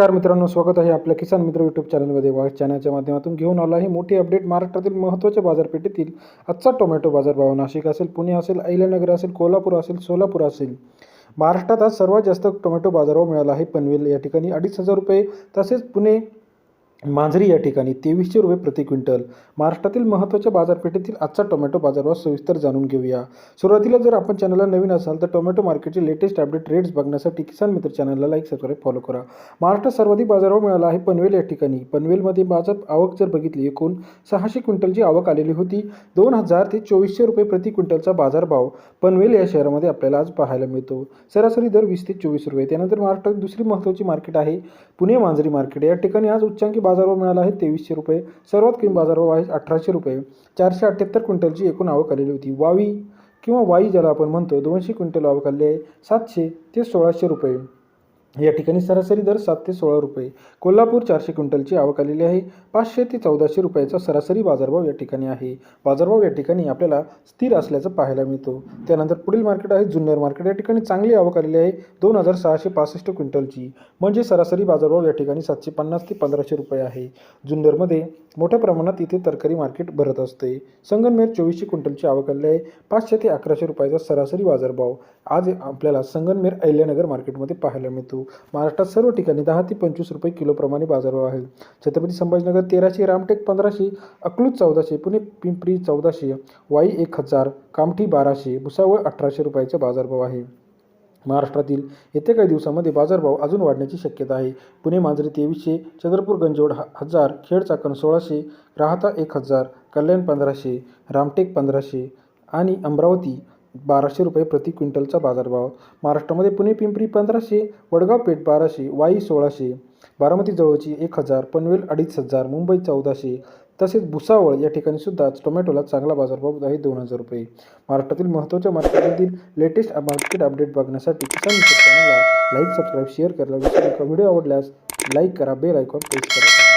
नमस्कार मित्रांनो स्वागत आहे आपल्या किसान मित्र यूट्यूब चॅनलमध्ये वा चॅनलच्या माध्यमातून घेऊन आला आहे. मोठी अपडेट महाराष्ट्रातील महत्त्वाच्या बाजारपेठेतील आजचा टोमॅटो बाजारभाव. नाशिक असेल पुणे असेल अहिल्यानगर असेल कोल्हापूर असेल सोलापूर असेल. महाराष्ट्रात आज सर्वात जास्त टोमॅटो बाजारभाव मिळाला आहे पनवेल. या ठिकाणी अडीच हजार रुपये तसेच पुणे मांजरी या ठिकाणी तेवीसशे रुपये प्रति क्विंटल. महाराष्ट्रातील महत्त्वाच्या बाजारपेठेतील आजचा टोमॅटो बाजारभाव सविस्तर जाणून घेऊया. सुरुवातीला जर आपण चॅनलला नवीन असाल तर टोमॅटो मार्केटचे लेटेस्ट अपडेट रेट्स बघण्यासाठी किसान मित्र चॅनलला लाईक सबस्क्राईब फॉलो करा. महाराष्ट्रात सर्वाधिक बाजारभाव मिळाला आहे पनवेल या ठिकाणी. पनवेलमध्ये बाजार आवक जर बघितली एकूण सहाशे क्विंटलची आवक आलेली होती. दोन हजार ते चोवीसशे रुपये प्रति क्विंटलचा बाजारभाव पनवेल या शहरामध्ये आपल्याला आज पाहायला मिळतो. सरासरी दर वीस ते चोवीस रुपये. त्यानंतर महाराष्ट्रात दुसरी महत्त्वाची मार्केट आहे पुणे मांजरी मार्केट या ठिकाणी आज उच्चांकी बाजारभाव मिळाला आहे तेवीसशे रुपये. सर्वात कमी बाजारभाव आहे अठराशे रुपये. चारशे अठ्ठ्याहत्तर क्विंटलची एकूण आवक आलेली होती. वावी किंवा वाई ज्याला आपण म्हणतो दोनशे क्विंटल आवक आली आहे. सातशे ते सोळाशे रुपये. या ठिकाणी सरासरी दर सात ते सोळा रुपये. कोल्हापूर चारशे क्विंटलची आवक आलेली आहे. पाचशे ते चौदाशे रुपयाचा सरासरी बाजारभाव या ठिकाणी आहे. बाजारभाव या ठिकाणी आपल्याला स्थिर असल्याचं पाहायला मिळतो. त्यानंतर पुढील मार्केट आहे. जुन्नर मार्केट या ठिकाणी चांगली आवक आलेली आहे. दोन हजार सहाशे पासष्ट क्विंटलची. म्हणजे सरासरी बाजारभाव या ठिकाणी सातशे पन्नास ते पंधराशे रुपये आहे. जुन्नरमध्ये मोठ्या प्रमाणात इथे तरकारी मार्केट भरत असते. संगनमेर चोवीसशे क्विंटलची आवक आलेली आहे. पाचशे ते अकराशे रुपयाचा सरासरी बाजारभाव आज आपल्याला संगनमेर अहिल्यानगर मार्केटमध्ये पाहायला मिळतो. महाराष्ट्रात सर्व ठिकाणी दहा ते पंचवीस रुपये किलोप्रमाणे बाजारभाव आहे. छत्रपती संभाजीनगर तेराशे रामटेक पंधराशे अकलूज चौदाशे पुणे पिंपरी चौदाशे वाई एक हजार कामठी बाराशे भुसावळ अठराशे रुपयाचा बाजारभाव आहे. महाराष्ट्रातील येत्या काही दिवसामध्ये बाजारभाव अजून वाढण्याची शक्यता आहे. पुणे मांजरी तेवीसशे चंद्रपूर गंजोड ह हजार खेड चाकण सोळाशे राहता एक हजार कल्याण पंधराशे रामटेक पंधराशे आणि अमरावती बाराशे रुपये प्रति क्विंटलचा बाजारभाव. महाराष्ट्रामध्ये पुणे पिंपरी पंधराशे वडगाव पेठ बाराशे वाई सोळाशे बारामती जवळची एक हजार पनवेल अडीच हजार मुंबई चौदाशे तसेच भुसावळ या ठिकाणी सुद्धा टोमॅटोला चांगला बाजारभाव आहे दोन हजार रुपये. महाराष्ट्रातील महत्त्वाच्या मार्केटमधील लेटेस्ट मार्केट अपडेट बघण्यासाठी किसान चॅनलला लाईक सबस्क्राईब शेअर करायला विसरू नका. व्हिडिओ आवडल्यास लाईक करा बेल आयकॉन प्रेस करा.